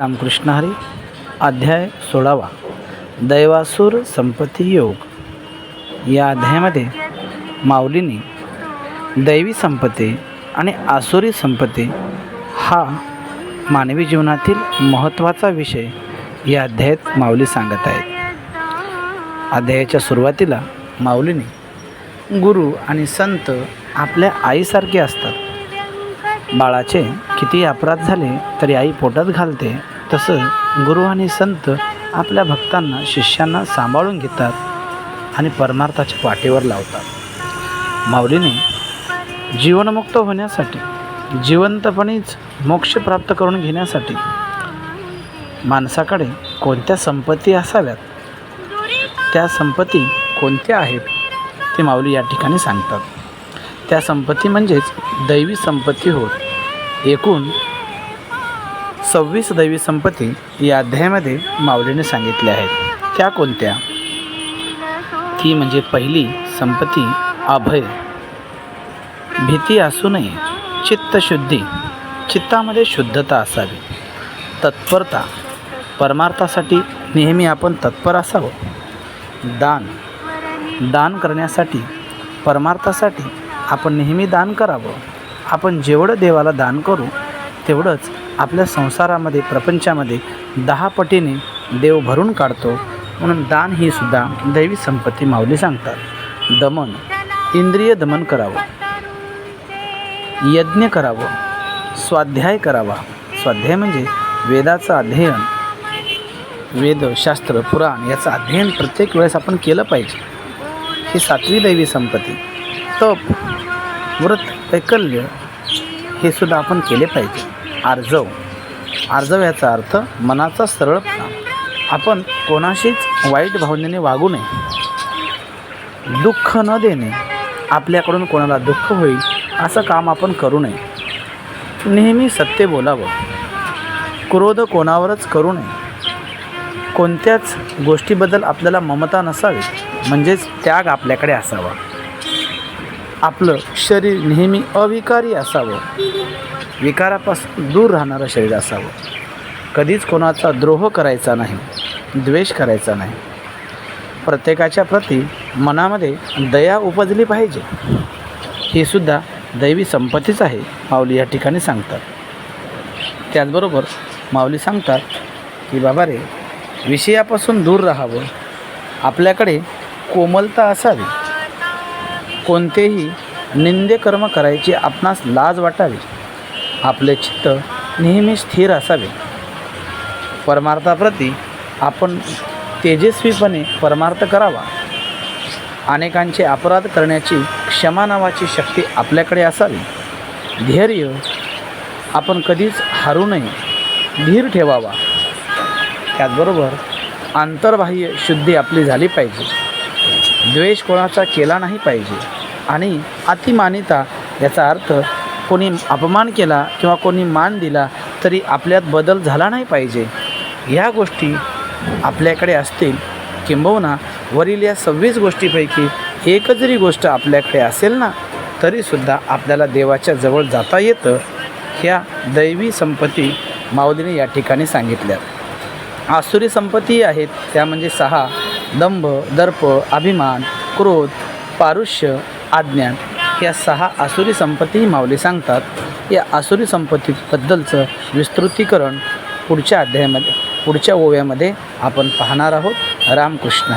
रामकृष्ण हरी अध्याय सोळावा. दैवासूर संपत्ती योग. या अध्यायामध्ये माऊलीने दैवी संपत्ती आणि आसुरी संपत्ती हा मानवी जीवनातील महत्त्वाचा विषय या अध्यायात माऊली सांगत आहेत. अध्यायाच्या सुरुवातीला माऊलीने गुरु आणि संत आपल्या आईसारखे असतात. बाळाचे किती अपराध झाले तरी आई पोटात घालते. तसं गुरु आणि संत आपल्या भक्तांना शिष्यांना सांभाळून घेतात आणि परमार्थाच्या पाठीवर लावतात. माऊलीने जीवनमुक्त होण्यासाठी जिवंतपणीच मोक्ष प्राप्त करून घेण्यासाठी माणसाकडे कोणत्या संपत्ती असाव्यात? त्या संपत्ती कोणत्या आहेत? ते माऊली या ठिकाणी सांगतात. त्या संपत्ती म्हणजेच दैवी संपत्ती होत. एकूण सव्वीस दैवी संपत्ती या अध्यायामध्ये माऊलीने सांगितल्या आहेत. त्या कोणत्या? ती म्हणजे पहिली संपत्ती अभय. भीती असू नये चित्तशुद्धी चित्तामध्ये शुद्धता असावी. तत्परता परमार्थासाठी नेहमी आपण तत्पर असावं. दान दान करण्यासाठी परमार्थासाठी आपण नेहमी दान करावं. आपण जेवढं देवाला दान करू तेवढंच आपल्या संसारामध्ये प्रपंचामध्ये दहा पटीने देव भरून काढतो. म्हणून दान ही सुद्धा दैवी संपत्ती माऊली सांगतात. दमन इंद्रिय दमन करावं. यज्ञ करावं. स्वाध्याय करावा. स्वाध्याय म्हणजे वेदाचं अध्ययन. वेद शास्त्र पुराण याचं अध्ययन प्रत्येक वेळेस आपण केलं पाहिजे. ही सातवी दैवी संपत्ती. तप व्रत वैकल्य हे सुद्धा आपण केले पाहिजे. आर्जव. आर्जव याचा अर्थ मनाचा सरळपणा आपण कोणाशीच वाईट भावनेने वागू नये. दुःख न देणे आपल्याकडून कोणाला दुःख होईल असं काम आपण करू नये. नेहमी सत्य बोलावं. क्रोध कोणावरच करू नये. कोणत्याच गोष्टीबद्दल आपल्याला ममता नसावी म्हणजेच त्याग आपल्याकडे असावा. आपलं शरीर नेहमी अविकारी असावं. विकारापासून दूर राहणारं शरीर असावं. कधीच कोणाचा द्रोह करायचा नाही द्वेष करायचा नाही. प्रत्येकाच्या प्रती मनामध्ये दया उपजली पाहिजे. ही सुद्धा दैवी संपत्तीच आहे माऊली या ठिकाणी सांगतात. त्याचबरोबर माऊली सांगतात की बाबा रे विषयापासून दूर राहावं. आपल्याकडे कोमलता असावी. कोणतेही निंदेकर्म करायची आपणास लाज वाटावी. आपले चित्त नेहमी स्थिर असावे. परमार्थाप्रती आपण तेजस्वीपणे परमार्थ करावा. अनेकांचे अपराध करण्याची क्षमा नावाची शक्ती आपल्याकडे असावी. धैर्य आपण कधीच हारू नये. धीर ठेवावा. त्याचबरोबर आंतरबाह्य शुद्धी आपली झाली पाहिजे. द्वेष कोणाचा केला नाही पाहिजे. आणि अतिमानिता याचा अर्थ कोणी अपमान केला किंवा कोणी मान दिला तरी आपल्यात बदल झाला नाही पाहिजे. ह्या गोष्टी आपल्याकडे असतील. किंबहुना वरील या सव्वीस गोष्टीपैकी एक जरी गोष्ट आपल्याकडे असेल ना तरीसुद्धा आपल्याला देवाच्या जवळ जाता येतं ह्या दैवी संपत्ती माऊलीने या ठिकाणी सांगितल्यात. आसुरी संपत्ती आहेत त्या म्हणजे सहा दंभ दर्प अभिमान क्रोध पारुष्य आज्ञान या सहा आसुरी संपत्ती माऊली सांगतात. या आसुरी संपत्तीबद्दलचं विस्तृतीकरण पुढच्या अध्यायामध्ये पुढच्या ओव्यामध्ये आपण पाहणार आहोत. रामकृष्ण